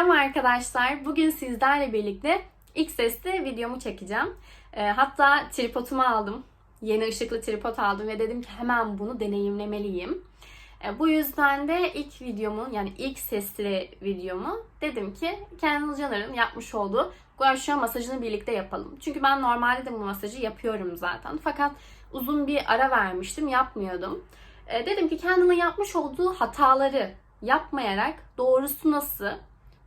Selam arkadaşlar. Bugün sizlerle birlikte ilk sesli videomu çekeceğim. Ee, hatta tripodumu aldım. Yeni ışıklı tripod aldım ve dedim ki hemen bunu deneyimlemeliyim. Ee, bu yüzden de ilk videomu yani ilk sesli videomu dedim ki Kendall Jenner'ın yapmış olduğu gua sha masajını birlikte yapalım. Çünkü ben normalde de bu masajı yapıyorum zaten. Fakat uzun bir ara vermiştim, yapmıyordum. Ee, dedim ki Kendall'ın yapmış olduğu hataları yapmayarak doğrusu nasıl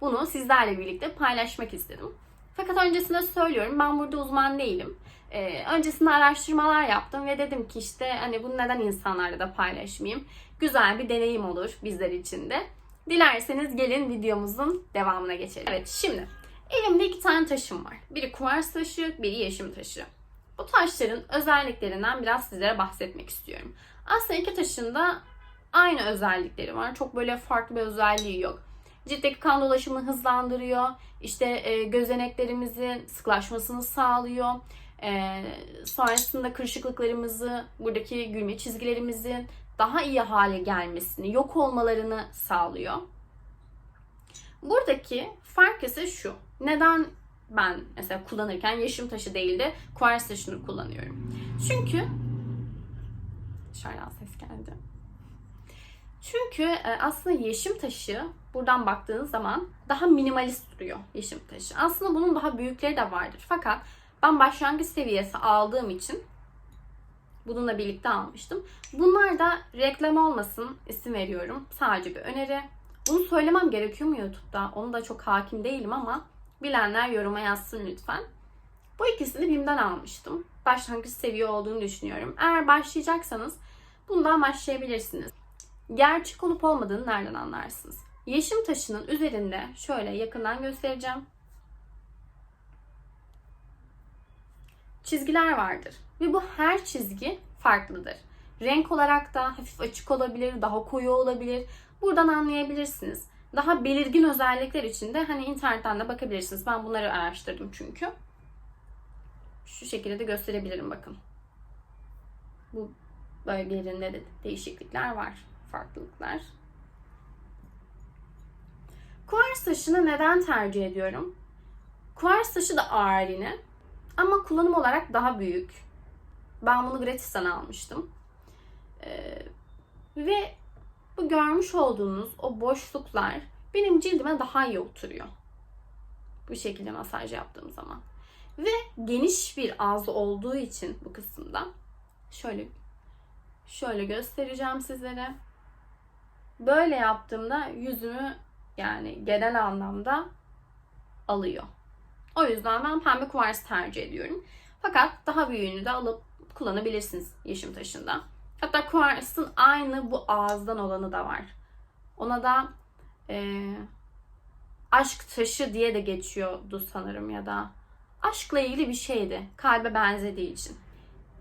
bunu sizlerle birlikte paylaşmak istedim. Fakat öncesinde söylüyorum ben burada uzman değilim. Ee, öncesinde araştırmalar yaptım ve dedim ki işte hani bunu neden insanlarla da paylaşmayayım. Güzel bir deneyim olur bizler için de. Dilerseniz gelin videomuzun devamına geçelim. Evet şimdi elimde iki tane taşım var. Biri kuvars taşı, biri yeşim taşı. Bu taşların özelliklerinden biraz sizlere bahsetmek istiyorum. Aslında iki taşın da aynı özellikleri var. Çok böyle farklı bir özelliği yok. Ciltteki kan dolaşımını hızlandırıyor. İşte e, gözeneklerimizin sıklaşmasını sağlıyor. E, sonrasında kırışıklıklarımızı, buradaki gülme çizgilerimizin daha iyi hale gelmesini, yok olmalarını sağlıyor. Buradaki fark ise şu. Neden ben mesela kullanırken yeşim taşı değil de kuvars taşını kullanıyorum? Çünkü dışarıdan ses geldi. Çünkü e, aslında yeşim taşı buradan baktığınız zaman daha minimalist duruyor yeşim taşı. Aslında bunun daha büyükleri de vardır. Fakat ben başlangıç seviyesi aldığım için bununla birlikte almıştım. Bunlar da reklam olmasın isim veriyorum. Sadece bir öneri. Bunu söylemem gerekiyor mu YouTube'da? Onu da çok hakim değilim ama bilenler yoruma yazsın lütfen. Bu ikisini BİM'den almıştım. Başlangıç seviye olduğunu düşünüyorum. Eğer başlayacaksanız bundan başlayabilirsiniz. Gerçek olup olmadığını nereden anlarsınız? Yeşim taşının üzerinde şöyle yakından göstereceğim. Çizgiler vardır ve bu her çizgi farklıdır. Renk olarak da hafif açık olabilir, daha koyu olabilir. Buradan anlayabilirsiniz. Daha belirgin özellikler için de hani internetten de bakabilirsiniz. Ben bunları araştırdım çünkü. Şu şekilde de gösterebilirim bakın. Bu bölgelerinde de değişiklikler var farklılıklar. Kuvars taşını neden tercih ediyorum? Kuvars taşı da ağır yine ama kullanım olarak daha büyük. Ben bunu gratis'ten almıştım. Ee, ve bu görmüş olduğunuz o boşluklar benim cildime daha iyi oturuyor. Bu şekilde masaj yaptığım zaman. Ve geniş bir ağzı olduğu için bu kısımda şöyle şöyle göstereceğim sizlere. Böyle yaptığımda yüzümü yani genel anlamda alıyor. O yüzden ben pembe kuvars tercih ediyorum. Fakat daha büyüğünü de alıp kullanabilirsiniz yeşim taşında. Hatta kuvarsın aynı bu ağızdan olanı da var. Ona da e, aşk taşı diye de geçiyordu sanırım ya da aşkla ilgili bir şeydi. Kalbe benzediği için.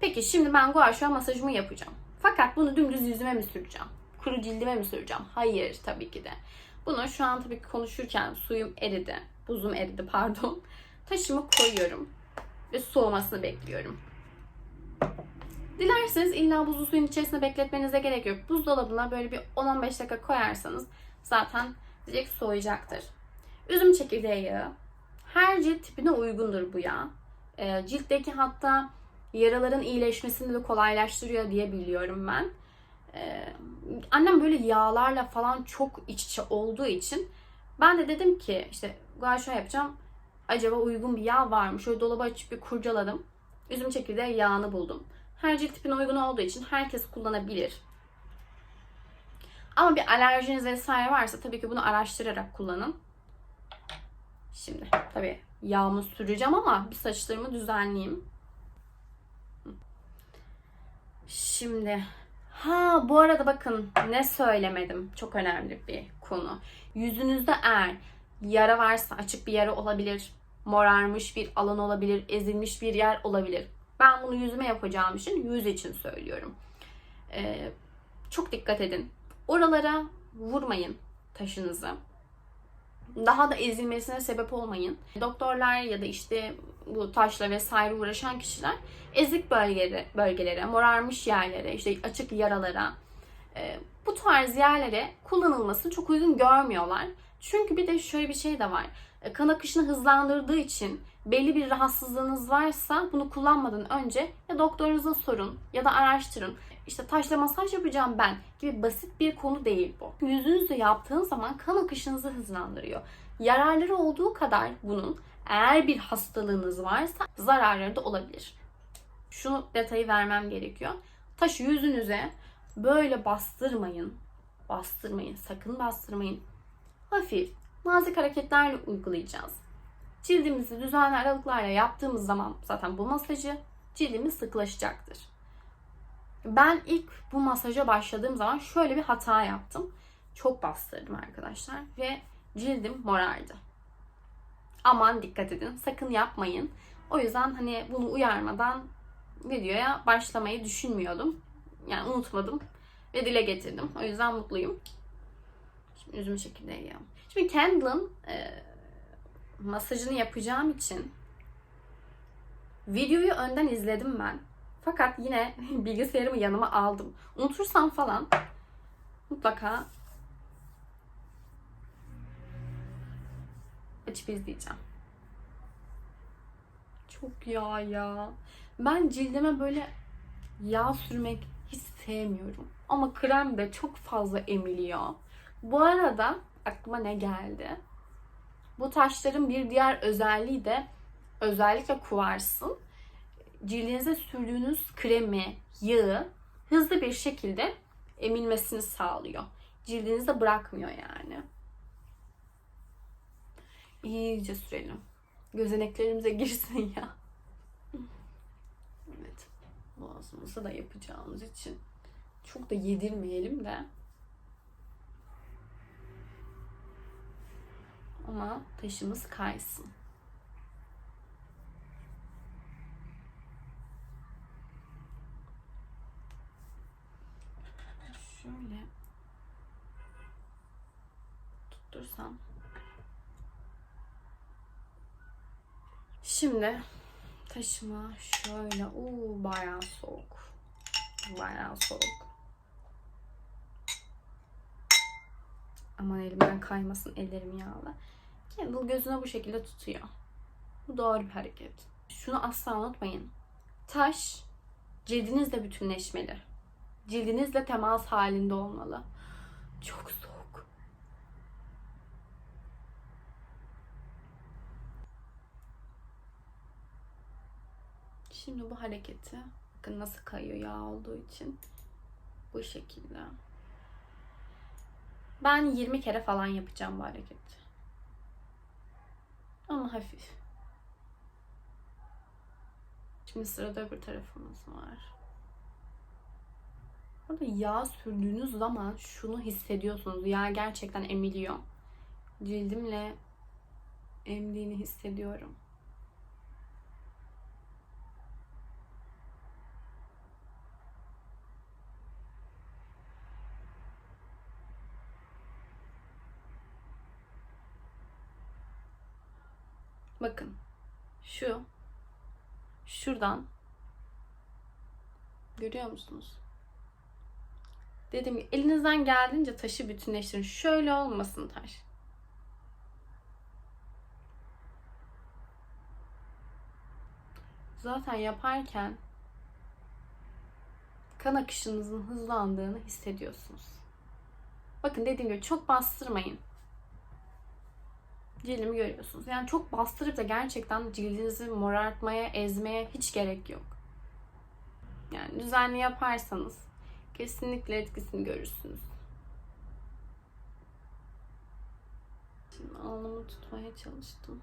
Peki şimdi ben gua sha masajımı yapacağım. Fakat bunu dümdüz yüzüme mi süreceğim? Kuru cildime mi süreceğim? Hayır tabii ki de. Bunu şu an tabii ki konuşurken suyum eridi. Buzum eridi pardon. Taşımı koyuyorum. Ve soğumasını bekliyorum. Dilerseniz illa buzlu suyun içerisinde bekletmenize gerek yok. Buzdolabına böyle bir 10-15 dakika koyarsanız zaten direkt soğuyacaktır. Üzüm çekirdeği yağı. Her cilt tipine uygundur bu yağ. E, ciltteki hatta yaraların iyileşmesini de kolaylaştırıyor diye biliyorum ben. Annem böyle yağlarla falan çok iç içe olduğu için ben de dedim ki işte gua yapacağım. Acaba uygun bir yağ var mı? Şöyle dolaba açıp bir kurcaladım. Üzüm çekirdeği yağını buldum. Her cilt tipine uygun olduğu için herkes kullanabilir. Ama bir alerjiniz vesaire varsa tabii ki bunu araştırarak kullanın. Şimdi tabii yağımı süreceğim ama bir saçlarımı düzenleyeyim. Şimdi ha bu arada bakın ne söylemedim. Çok önemli bir konu. Yüzünüzde eğer yara varsa açık bir yara olabilir. Morarmış bir alan olabilir. Ezilmiş bir yer olabilir. Ben bunu yüzüme yapacağım için yüz için söylüyorum. Ee, çok dikkat edin. Oralara vurmayın taşınızı. Daha da ezilmesine sebep olmayın. Doktorlar ya da işte bu taşla vesaire uğraşan kişiler ezik bölgelere, bölgelere, morarmış yerlere, işte açık yaralara e, bu tarz yerlere kullanılmasını çok uygun görmüyorlar. Çünkü bir de şöyle bir şey de var. E, kan akışını hızlandırdığı için belli bir rahatsızlığınız varsa bunu kullanmadan önce ya doktorunuza sorun ya da araştırın. İşte taşla masaj yapacağım ben gibi basit bir konu değil bu. Yüzünüzü yaptığın zaman kan akışınızı hızlandırıyor. Yararları olduğu kadar bunun eğer bir hastalığınız varsa zararları da olabilir. Şunu detayı vermem gerekiyor. Taşı yüzünüze böyle bastırmayın. Bastırmayın. Sakın bastırmayın. Hafif, nazik hareketlerle uygulayacağız. Cildimizi düzenli aralıklarla yaptığımız zaman zaten bu masajı cildimiz sıklaşacaktır. Ben ilk bu masaja başladığım zaman şöyle bir hata yaptım. Çok bastırdım arkadaşlar ve cildim morardı. Aman dikkat edin. Sakın yapmayın. O yüzden hani bunu uyarmadan videoya başlamayı düşünmüyordum. Yani unutmadım ve dile getirdim. O yüzden mutluyum. Şimdi yüzümü şekilde yiyorum. Şimdi Candle'ın e, masajını yapacağım için videoyu önden izledim ben. Fakat yine bilgisayarımı yanıma aldım. Unutursam falan mutlaka açıp izleyeceğim. Çok yağ ya. Ben cildime böyle yağ sürmek hiç sevmiyorum. Ama krem de çok fazla emiliyor. Bu arada aklıma ne geldi? Bu taşların bir diğer özelliği de özellikle kuvarsın. Cildinize sürdüğünüz kremi, yağı hızlı bir şekilde emilmesini sağlıyor. Cildinizde bırakmıyor yani. İyice sürelim. Gözeneklerimize girsin ya. Evet. Boğazımıza da yapacağımız için çok da yedirmeyelim de. Ama taşımız kaysın. Şöyle tuttursam. Şimdi taşıma şöyle uuu bayağı soğuk. Bayağı soğuk. Aman elimden kaymasın ellerim yağlı. Candle gözüne bu şekilde tutuyor. Bu doğru bir hareket. Şunu asla unutmayın. Taş cildinizle bütünleşmeli. Cildinizle temas halinde olmalı. Çok soğuk. Şimdi bu hareketi bakın nasıl kayıyor yağ olduğu için bu şekilde. Ben 20 kere falan yapacağım bu hareketi. Ama hafif. Şimdi sırada öbür tarafımız var. Burada yağ sürdüğünüz zaman şunu hissediyorsunuz. Yağ gerçekten emiliyor. Cildimle emdiğini hissediyorum. Bakın. Şu. Şuradan. Görüyor musunuz? Dediğim gibi elinizden geldiğince taşı bütünleştirin. Şöyle olmasın taş. Zaten yaparken kan akışınızın hızlandığını hissediyorsunuz. Bakın dediğim gibi çok bastırmayın cildimi görüyorsunuz. Yani çok bastırıp da gerçekten cildinizi morartmaya, ezmeye hiç gerek yok. Yani düzenli yaparsanız kesinlikle etkisini görürsünüz. Şimdi alnımı tutmaya çalıştım.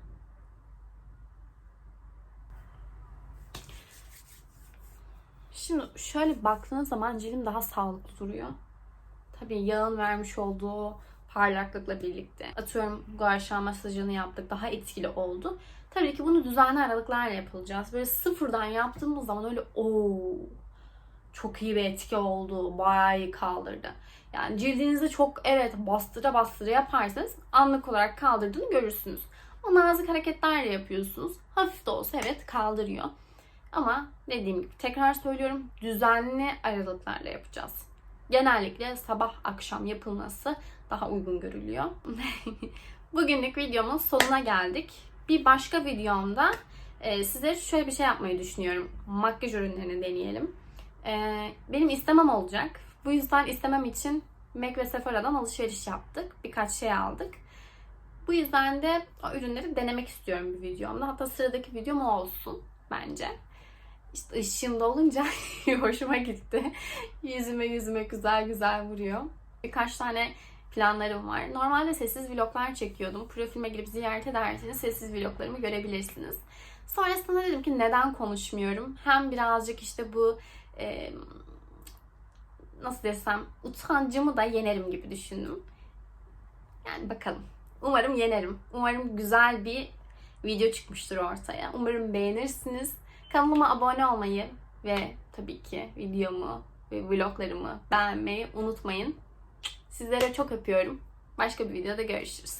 Şimdi şöyle baktığınız zaman cildim daha sağlıklı duruyor. Tabii yağın vermiş olduğu parlaklıkla birlikte. Atıyorum gua sha masajını yaptık. Daha etkili oldu. Tabii ki bunu düzenli aralıklarla yapılacağız. Böyle sıfırdan yaptığımız zaman öyle o çok iyi bir etki oldu. Bayağı iyi kaldırdı. Yani cildinizi çok evet bastıra bastıra yaparsanız anlık olarak kaldırdığını görürsünüz. O nazik hareketlerle yapıyorsunuz. Hafif de olsa evet kaldırıyor. Ama dediğim gibi tekrar söylüyorum düzenli aralıklarla yapacağız. genellikle sabah akşam yapılması daha uygun görülüyor. Bugünlük videomun sonuna geldik. Bir başka videomda e, size şöyle bir şey yapmayı düşünüyorum. Makyaj ürünlerini deneyelim. E, benim istemem olacak. Bu yüzden istemem için MAC ve Sephora'dan alışveriş yaptık. Birkaç şey aldık. Bu yüzden de o ürünleri denemek istiyorum bir videomda. Hatta sıradaki videom o olsun bence. İşte ışığımda olunca hoşuma gitti. Yüzüme yüzüme güzel güzel vuruyor. Birkaç tane planlarım var. Normalde sessiz vloglar çekiyordum. Profilime girip ziyaret ederseniz sessiz vloglarımı görebilirsiniz. Sonrasında dedim ki neden konuşmuyorum? Hem birazcık işte bu e, nasıl desem utancımı da yenerim gibi düşündüm. Yani bakalım. Umarım yenerim. Umarım güzel bir video çıkmıştır ortaya. Umarım beğenirsiniz. Kanalıma abone olmayı ve tabii ki videomu ve vloglarımı beğenmeyi unutmayın. Sizlere çok öpüyorum. Başka bir videoda görüşürüz.